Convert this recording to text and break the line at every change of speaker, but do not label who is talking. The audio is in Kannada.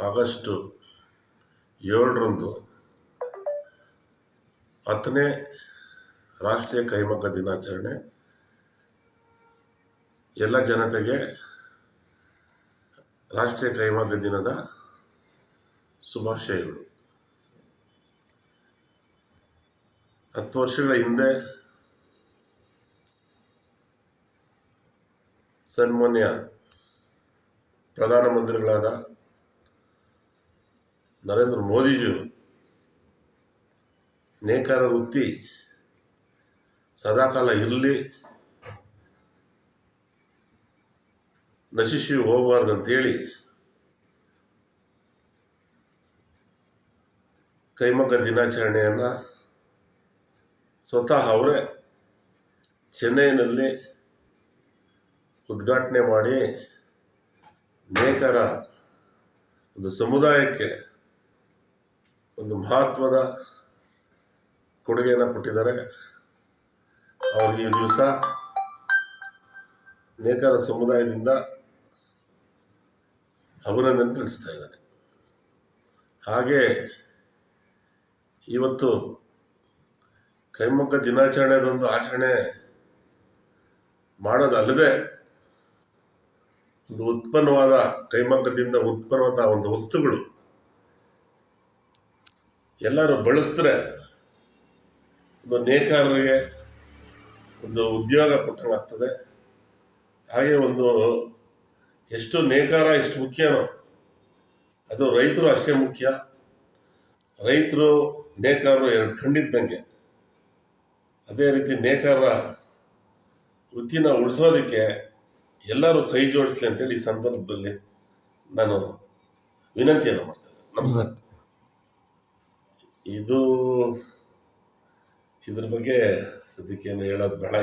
ಆಗಸ್ಟ್ ಏಳರಂದು ಹತ್ತನೇ ರಾಷ್ಟ್ರೀಯ ಕೈಮಗ್ಗ ದಿನಾಚರಣೆ. ಎಲ್ಲ ಜನತೆಗೆ ರಾಷ್ಟ್ರೀಯ ಕೈಮಗ್ಗ ದಿನದ ಶುಭಾಶಯಗಳು. ಹತ್ತು ವರ್ಷಗಳ ಹಿಂದೆ ಸನ್ಮಾನ್ಯ ಪ್ರಧಾನಮಂತ್ರಿಗಳಾದ ನರೇಂದ್ರ ಮೋದಿಜಿಯವರು ನೇಕಾರ ವೃತ್ತಿ ಸದಾಕಾಲ ಇರಲಿ, ನಶಿಸಿ ಹೋಗಬಾರ್ದು ಅಂತೇಳಿ ಕೈಮಗ್ಗ ದಿನಾಚರಣೆಯನ್ನು ಸ್ವತಃ ಅವರೇ ಚೆನ್ನೈನಲ್ಲಿ ಉದ್ಘಾಟನೆ ಮಾಡಿ ನೇಕರ ಒಂದು ಸಮುದಾಯಕ್ಕೆ ಒಂದು ಮಹತ್ವದ ಕೊಡುಗೆಯನ್ನು ಕೊಟ್ಟಿದ್ದಾರೆ. ಅವರು ಈ ದಿವಸ ನೇಕರ ಸಮುದಾಯದಿಂದ ಅಭಿನಂದನೆ ತಿಳಿಸ್ತಾ ಇದ್ದಾರೆ. ಹಾಗೆ ಇವತ್ತು ಕೈಮಗ್ಗ ದಿನಾಚರಣೆದೊಂದು ಆಚರಣೆ ಮಾಡೋದಲ್ಲದೆ ಒಂದು ಉತ್ಪನ್ನವಾದ ಕೈಮಗ್ಗದಿಂದ ಉತ್ಪನ್ನವಾದ ಒಂದು ವಸ್ತುಗಳು ಎಲ್ಲರೂ ಬಳಸಿದ್ರೆ ಒಂದು ನೇಕಾರರಿಗೆ ಒಂದು ಉದ್ಯೋಗ ಕೊಟ್ಟಂಗಾಗ್ತದೆ. ಹಾಗೆ ಒಂದು ಎಷ್ಟು ನೇಕಾರ, ಎಷ್ಟು ಮುಖ್ಯನೋ ಅದು ರೈತರು ಅಷ್ಟೇ ಮುಖ್ಯ. ರೈತರು, ನೇಕಾರರು ಎರಡು ಖಂಡಿದ್ದಂಗೆ ಅದೇ ರೀತಿ ನೇಕಾರ ವೃತ್ತಿನ ಉಳಿಸೋದಕ್ಕೆ ಎಲ್ಲರೂ ಕೈ ಜೋಡಿಸ್ಲಿ ಅಂತೇಳಿ ಈ ಸಂದರ್ಭದಲ್ಲಿ ನಾನು ವಿನಂತಿಯನ್ನು ಮಾಡ್ತೇನೆ. ನಮಸ್ಕಾರ. ಇದು ಇದ್ರ ಬಗ್ಗೆ ಸದ್ಯಕ್ಕೆ ಏನು ಹೇಳೋದು ಬೇಡ.